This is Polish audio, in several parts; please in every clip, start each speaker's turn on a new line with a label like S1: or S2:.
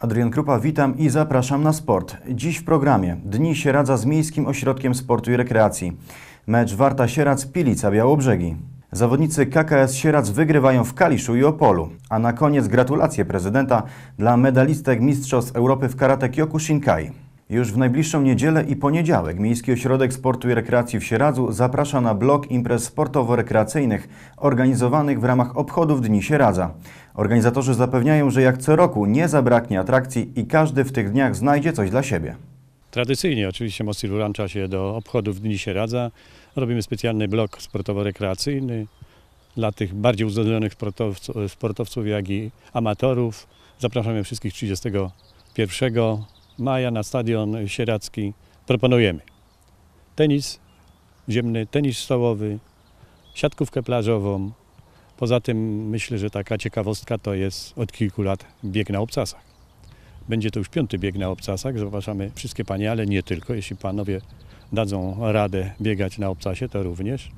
S1: Adrian Krupa, witam i zapraszam na sport. Dziś w programie Dni Sieradza z Miejskim Ośrodkiem Sportu i Rekreacji. Mecz Warta Sieradz Pilica Białobrzegi. Zawodnicy KKS Sieradz wygrywają w Kaliszu i Opolu. A na koniec gratulacje prezydenta dla medalistek Mistrzostw Europy w karate Kyokushinkai. Już w najbliższą niedzielę i poniedziałek Miejski Ośrodek Sportu i Rekreacji w Sieradzu zaprasza na blok imprez sportowo-rekreacyjnych organizowanych w ramach obchodów Dni Sieradza. Organizatorzy zapewniają, że jak co roku nie zabraknie atrakcji i każdy w tych dniach znajdzie coś dla siebie.
S2: Tradycyjnie oczywiście Mostir włącza się do obchodów Dni Sieradza. Robimy specjalny blok sportowo-rekreacyjny dla tych bardziej uzdolnionych sportowców, sportowców, jak i amatorów. Zapraszamy wszystkich 31 maja na stadion sieradzki. Proponujemy tenis ziemny, tenis stołowy, siatkówkę plażową. Poza tym myślę, że taka ciekawostka to jest od kilku lat bieg na obcasach. Będzie to już piąty bieg na obcasach. Zapraszamy wszystkie panie, ale nie tylko. Jeśli panowie dadzą radę biegać na obcasie, to również.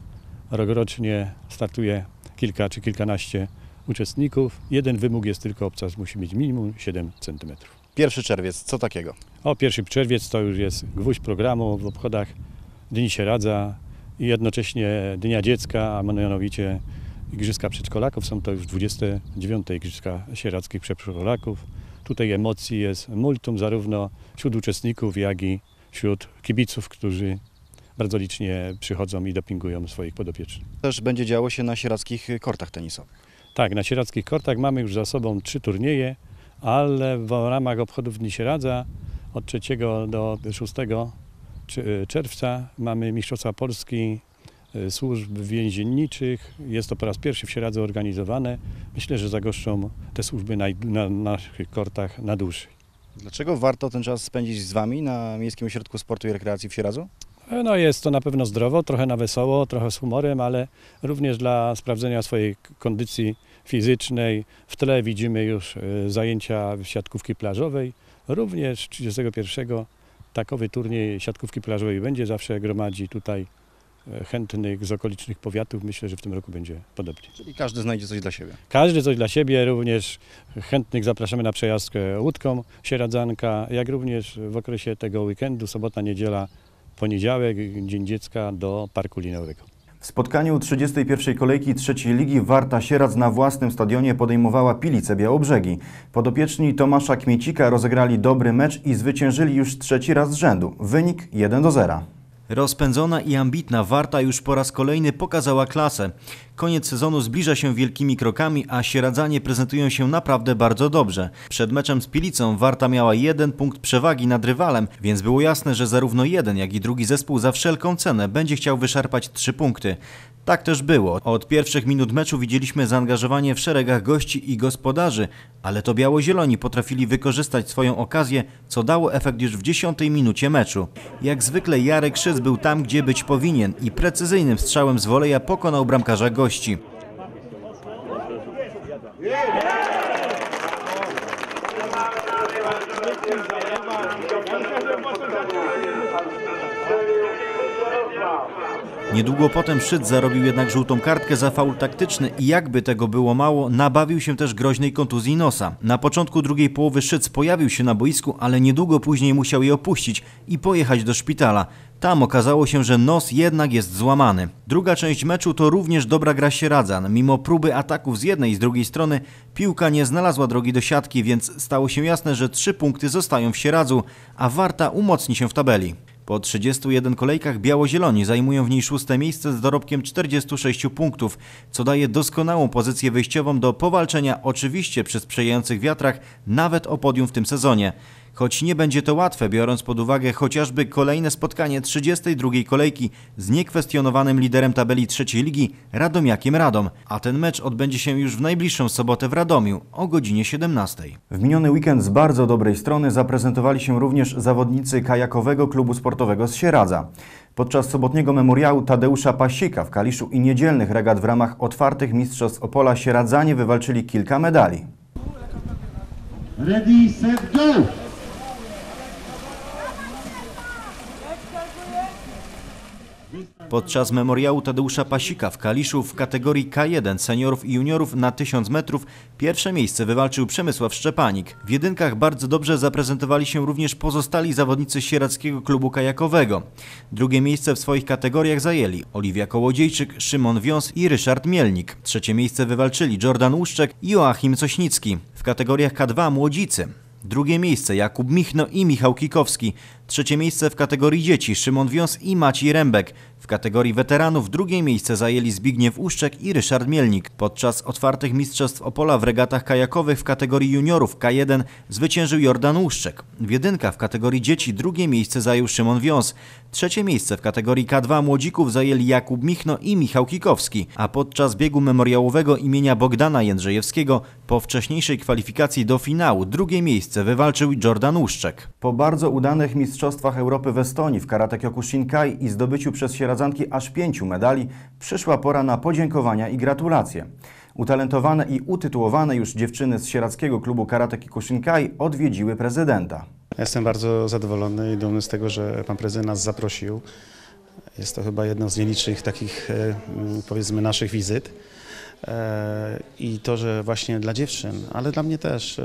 S2: Rokrocznie startuje kilka czy kilkanaście uczestników. Jeden wymóg jest tylko obcas musi mieć minimum 7 cm.
S3: 1 czerwiec, co takiego?
S2: O 1 czerwiec to już jest gwóźdź programu w obchodach Dni Sieradza i jednocześnie Dnia Dziecka, a mianowicie Igrzyska Przedszkolaków. Są to już 29. Igrzyska Sieradzkich Przedszkolaków. Tutaj emocji jest multum zarówno wśród uczestników, jak i wśród kibiców, którzy bardzo licznie przychodzą i dopingują swoich podopiecznych.
S3: Też będzie działo się na sieradzkich kortach tenisowych.
S2: Tak, na sieradzkich kortach mamy już za sobą trzy turnieje, ale w ramach obchodów Dni Sieradza od 3 do 6 czy- czerwca mamy Mistrzostwa Polski służb więzienniczych. Jest to po raz pierwszy w Sieradzu organizowane. Myślę, że zagoszczą te służby na, na naszych kortach na dłużej.
S3: Dlaczego warto ten czas spędzić z Wami na Miejskim Ośrodku Sportu i Rekreacji w Sieradzu?
S2: E, No jest to na pewno zdrowo, trochę na wesoło, trochę z humorem, ale również dla sprawdzenia swojej kondycji fizycznej. W tle widzimy już e, zajęcia siatkówki plażowej. Również 31 takowy turniej siatkówki plażowej będzie zawsze gromadzi tutaj chętnych z okolicznych powiatów. Myślę, że w tym roku będzie podobnie.
S3: Czyli każdy znajdzie coś dla siebie.
S2: Każdy coś dla siebie, również chętnych zapraszamy na przejażdżkę łódką Sieradzanka, jak również w okresie tego weekendu, sobota, niedziela, poniedziałek, Dzień Dziecka do Parku Linowego.
S1: W spotkaniu 31. kolejki trzeciej ligi Warta Sieradz na własnym stadionie podejmowała Pilice Białobrzegi. Podopieczni Tomasza Kmiecika rozegrali dobry mecz i zwyciężyli już trzeci raz z rzędu. Wynik 1 do 0. Rozpędzona i ambitna Warta już po raz kolejny pokazała klasę. Koniec sezonu zbliża się wielkimi krokami, a Sieradzanie prezentują się naprawdę bardzo dobrze. Przed meczem z Pilicą Warta miała jeden punkt przewagi nad rywalem, więc było jasne, że zarówno jeden, jak i drugi zespół za wszelką cenę będzie chciał wyszarpać trzy punkty. Tak też było. Od pierwszych minut meczu widzieliśmy zaangażowanie w szeregach gości i gospodarzy, ale to biało-zieloni potrafili wykorzystać swoją okazję, co dało efekt już w dziesiątej minucie meczu. Jak zwykle Jarek Szyc był tam, gdzie być powinien i precyzyjnym strzałem z woleja pokonał bramkarza gości. Niedługo potem Szyc zarobił jednak żółtą kartkę za faul taktyczny i jakby tego było mało, nabawił się też groźnej kontuzji nosa. Na początku drugiej połowy Szyc pojawił się na boisku, ale niedługo później musiał je opuścić i pojechać do szpitala. Tam okazało się, że nos jednak jest złamany. Druga część meczu to również dobra gra Sieradzan. Mimo próby ataków z jednej i z drugiej strony, piłka nie znalazła drogi do siatki, więc stało się jasne, że trzy punkty zostają w Sieradzu, a Warta umocni się w tabeli. Po 31 kolejkach biało-zieloni zajmują w niej szóste miejsce z dorobkiem 46 punktów, co daje doskonałą pozycję wyjściową do powalczenia oczywiście przy sprzyjających wiatrach nawet o podium w tym sezonie. Choć nie będzie to łatwe, biorąc pod uwagę chociażby kolejne spotkanie 32 kolejki z niekwestionowanym liderem tabeli trzeciej ligi Radomiakiem Radom, a ten mecz odbędzie się już w najbliższą sobotę w Radomiu o godzinie 17. W miniony weekend z bardzo dobrej strony zaprezentowali się również zawodnicy kajakowego klubu sportowego z Sieradza. Podczas sobotniego memoriału Tadeusza Pasika w Kaliszu i niedzielnych regat w ramach otwartych mistrzostw Opola Sieradzanie wywalczyli kilka medali.
S4: Ready, set, go!
S1: Podczas memoriału Tadeusza Pasika w Kaliszu w kategorii K1 seniorów i juniorów na 1000 metrów pierwsze miejsce wywalczył Przemysław Szczepanik. W jedynkach bardzo dobrze zaprezentowali się również pozostali zawodnicy Sierackiego Klubu Kajakowego. Drugie miejsce w swoich kategoriach zajęli Oliwia Kołodziejczyk, Szymon Wiąs i Ryszard Mielnik. Trzecie miejsce wywalczyli Jordan Łuszczek i Joachim Sośnicki. W kategoriach K2 młodzicy. Drugie miejsce Jakub Michno i Michał Kikowski. Trzecie miejsce w kategorii dzieci Szymon Wiąs i Maciej Rębek. W kategorii weteranów drugie miejsce zajęli Zbigniew Uszczek i Ryszard Mielnik. Podczas otwartych mistrzostw Opola w regatach kajakowych w kategorii juniorów K1 zwyciężył Jordan Uszczek. W jedynka w kategorii dzieci drugie miejsce zajął Szymon Wiąs. Trzecie miejsce w kategorii K2 młodzików zajęli Jakub Michno i Michał Kikowski, a podczas biegu memoriałowego imienia Bogdana Jędrzejewskiego po wcześniejszej kwalifikacji do finału drugie miejsce wywalczył Jordan Uszczek. Po bardzo udanych Mistrzostwach Europy w Estonii w karate Kyokushinkai i zdobyciu przez sieradzanki aż pięciu medali przyszła pora na podziękowania i gratulacje. Utalentowane i utytułowane już dziewczyny z sieradzkiego klubu karate Kyokushinkai odwiedziły prezydenta.
S4: Jestem bardzo zadowolony i dumny z tego, że pan prezydent nas zaprosił. Jest to chyba jedno z nielicznych takich, e, powiedzmy, naszych wizyt. E, I to, że właśnie dla dziewczyn, ale dla mnie też e,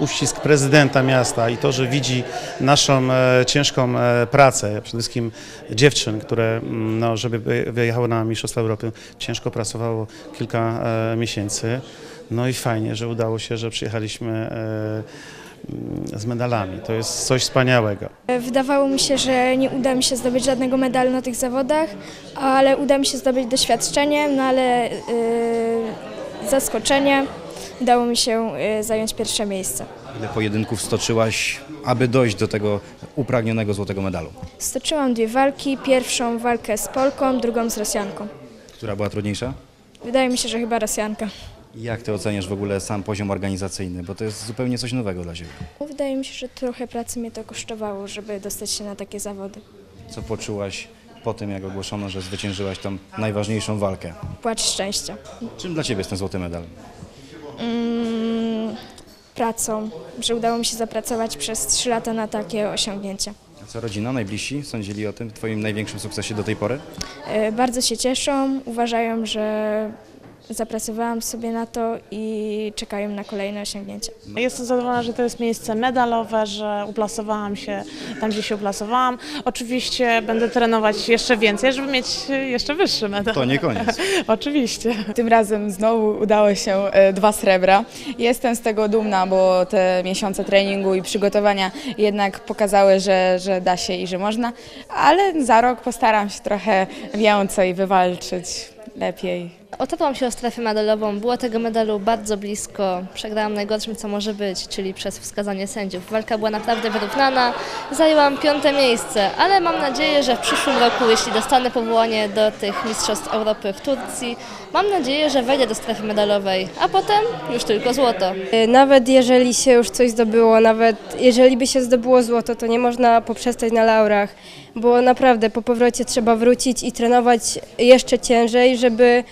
S4: uścisk prezydenta miasta i to, że widzi naszą e, ciężką pracę, przede wszystkim dziewczyn, które, mm, no, żeby wy- wyjechały na Mistrzostwa Europy, ciężko pracowało kilka miesięcy. No i fajnie, że udało się, że przyjechaliśmy z medalami. To jest coś wspaniałego.
S5: Wydawało mi się, że nie uda mi się zdobyć żadnego medalu na tych zawodach, ale uda mi się zdobyć doświadczenie, no ale yy, zaskoczenie udało mi się yy, zająć pierwsze miejsce.
S3: Ile pojedynków stoczyłaś, aby dojść do tego upragnionego złotego medalu?
S5: Stoczyłam dwie walki, pierwszą walkę z Polką, drugą z Rosjanką.
S3: Która była trudniejsza?
S5: Wydaje mi się, że chyba Rosjanka.
S3: Jak ty oceniasz w ogóle sam poziom organizacyjny? Bo to jest zupełnie coś nowego dla ciebie.
S5: Wydaje mi się, że trochę pracy mnie to kosztowało, żeby dostać się na takie zawody.
S3: Co poczułaś po tym, jak ogłoszono, że zwyciężyłaś tą najważniejszą walkę?
S5: Płacz szczęścia.
S3: Czym dla ciebie jest ten złoty medal?
S5: Mm, pracą, że udało mi się zapracować przez trzy lata na takie osiągnięcie.
S3: A co rodzina, najbliżsi sądzili o tym, twoim największym sukcesie do tej pory?
S5: E, Bardzo się cieszą, uważają, że zapracowałam sobie na to i czekają na kolejne osiągnięcia.
S6: Jestem zadowolona, że to jest miejsce medalowe, że uplasowałam się tam, gdzie się uplasowałam. Oczywiście będę trenować jeszcze więcej, żeby mieć jeszcze wyższy medal.
S3: To nie koniec.
S6: Oczywiście.
S7: Tym razem znowu udało się e, dwa srebra. Jestem z tego dumna, bo te miesiące treningu i przygotowania jednak pokazały, że, że da się i że można, ale za rok postaram się trochę więcej wywalczyć lepiej.
S8: Otarłam się o strefę medalową, było tego medalu bardzo blisko. Przegrałam najgorszym, co może być, czyli przez wskazanie sędziów. Walka była naprawdę wyrównana, zajęłam piąte miejsce, ale mam nadzieję, że w przyszłym roku, jeśli dostanę powołanie do tych Mistrzostw Europy w Turcji, mam nadzieję, że wejdę do strefy medalowej, a potem już tylko złoto.
S9: Nawet jeżeli się już coś zdobyło, nawet jeżeli by się zdobyło złoto, to nie można poprzestać na laurach, bo naprawdę po powrocie trzeba wrócić i trenować jeszcze ciężej, żeby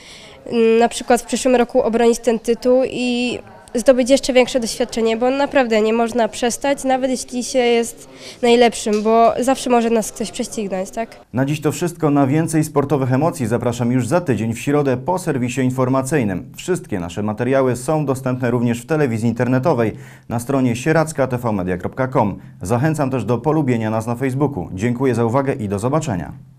S9: na przykład w przyszłym roku obronić ten tytuł i zdobyć jeszcze większe doświadczenie, bo naprawdę nie można przestać, nawet jeśli się jest najlepszym, bo zawsze może nas ktoś prześcignąć, tak?
S1: Na dziś to wszystko. Na więcej sportowych emocji zapraszam już za tydzień w środę po serwisie informacyjnym. Wszystkie nasze materiały są dostępne również w telewizji internetowej na stronie sieracka.tvmedia.com. Zachęcam też do polubienia nas na Facebooku. Dziękuję za uwagę i do zobaczenia.